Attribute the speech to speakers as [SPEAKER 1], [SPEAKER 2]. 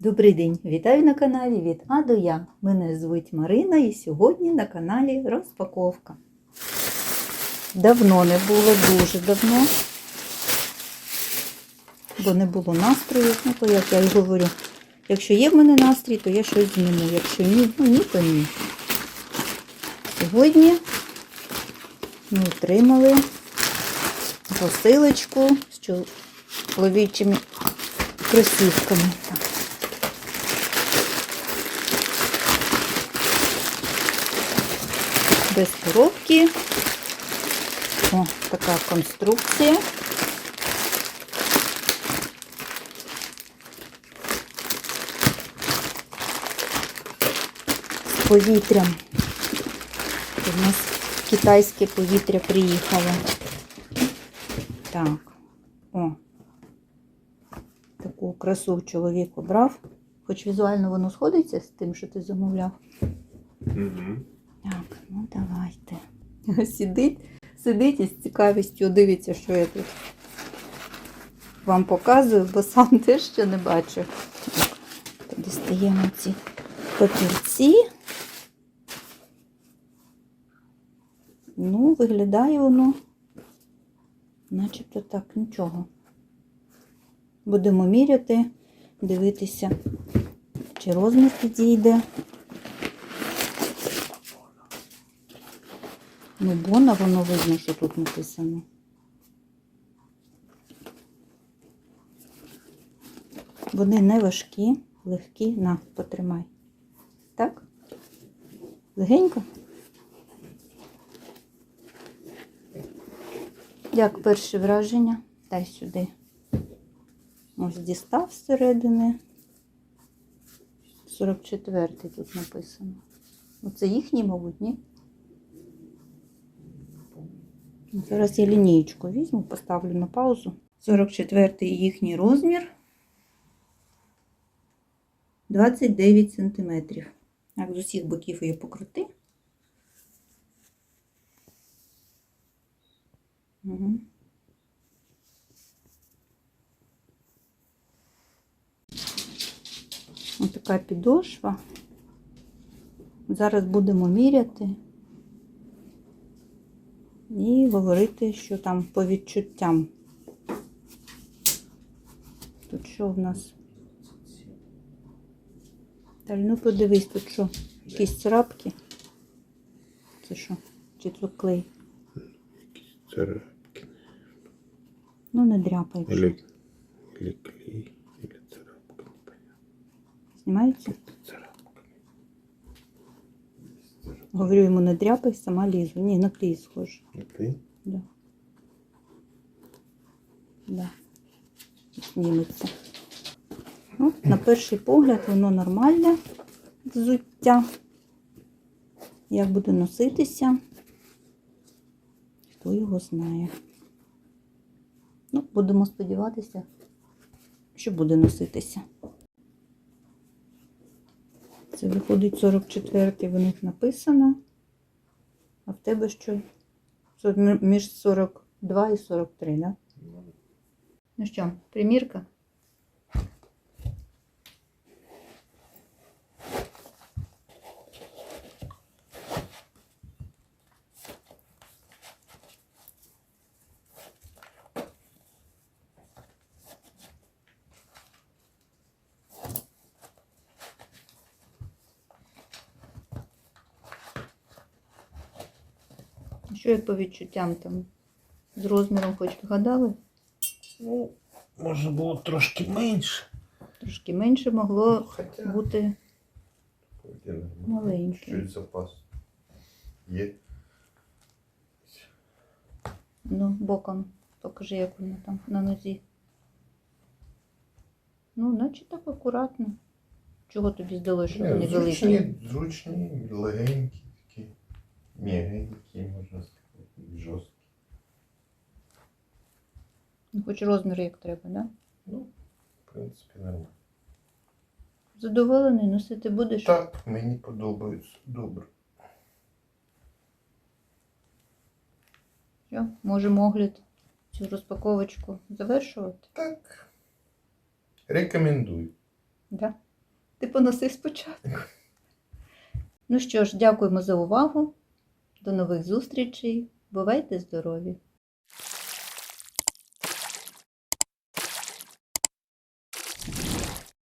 [SPEAKER 1] Добрий день! Вітаю на каналі від А до Я. Мене звуть Марина і сьогодні на каналі розпаковка. Давно не було, дуже давно, бо не було настрою. Ну, то як я й говорю, якщо є в мене настрій, то я щось зніму. Якщо ні, ну ні, то ні. Сьогодні ми отримали посилочку з чоловічими кросівками. Так. Без коробки. О, така конструкція. З повітрям. У нас китайське повітря приїхало. Так. О. Таку красу чоловік обрав. Хоч візуально воно сходиться з тим, що ти замовляв.
[SPEAKER 2] Угу.
[SPEAKER 1] Так, ну давайте. Сидить, сидить і з цікавістю дивиться, що я тут вам показую, бо сам теж ще не бачу. Дістаємо ці папірці. Ну, виглядає воно, начебто так, нічого. Будемо міряти, дивитися, чи розмір підійде. Ну, Бона, воно видно, що тут написано. Вони не важкі, легкі. На, потримай. Так? Легенько? Як перше враження? Дай сюди. Ось дістав зсередини. 44-й тут написано. Оце їхній, мабуть, ні? Зараз я лінієчку візьму, поставлю на паузу. 44-й їхній розмір 29 см. Так, з усіх боків її покрути. Угу. Ось така підошва. Зараз будемо міряти і говорити, що там по відчуттям. Тут що в нас? Таль, ну подивись, тут що? Якісь царапки? Це що? Чи це клей?
[SPEAKER 2] Якісь Царапки.
[SPEAKER 1] Ну, не дряпай.
[SPEAKER 2] Или, или клей, или царапка. Непонятно.
[SPEAKER 1] Знімається?
[SPEAKER 2] Царапка.
[SPEAKER 1] Говорю йому, не дряпай, сама лізу. Ні, на клей схоже.
[SPEAKER 2] Не клей?
[SPEAKER 1] Да. Да. Зніметься. Ну, на перший погляд воно нормальне взуття. Як буде носитися, хто його знає. Ну, будемо сподіватися, що буде носитися. Це виходить 44-й, в них написано. А в тебе що? Між 42 і 43, да? Ну що, примірка? Що як по відчуттям там? З розміром хоч вгадали?
[SPEAKER 2] Ну, може було трошки менше.
[SPEAKER 1] Трошки менше могло
[SPEAKER 2] Хоча.
[SPEAKER 1] бути
[SPEAKER 2] ну,
[SPEAKER 1] маленьке.
[SPEAKER 2] Чуть запас. Є.
[SPEAKER 1] Ну, боком. Покажи, як воно там на нозі. Ну, наче так акуратно. Чого тобі здалося, що вони великі?
[SPEAKER 2] зручні, зручні, легенькі, такі, м'ягенькі, можна сказати, жорсткі.
[SPEAKER 1] Ну, Хоч розмір як треба, да?
[SPEAKER 2] Ну, в принципі, нормально.
[SPEAKER 1] Задоволений, носити будеш?
[SPEAKER 2] Так, мені подобається. Добре.
[SPEAKER 1] Що, можемо огляд цю розпаковочку завершувати?
[SPEAKER 2] Так. Рекомендую.
[SPEAKER 1] Да? Ти поносив спочатку. Ну що ж, дякуємо за увагу. До нових зустрічей. Бувайте здорові!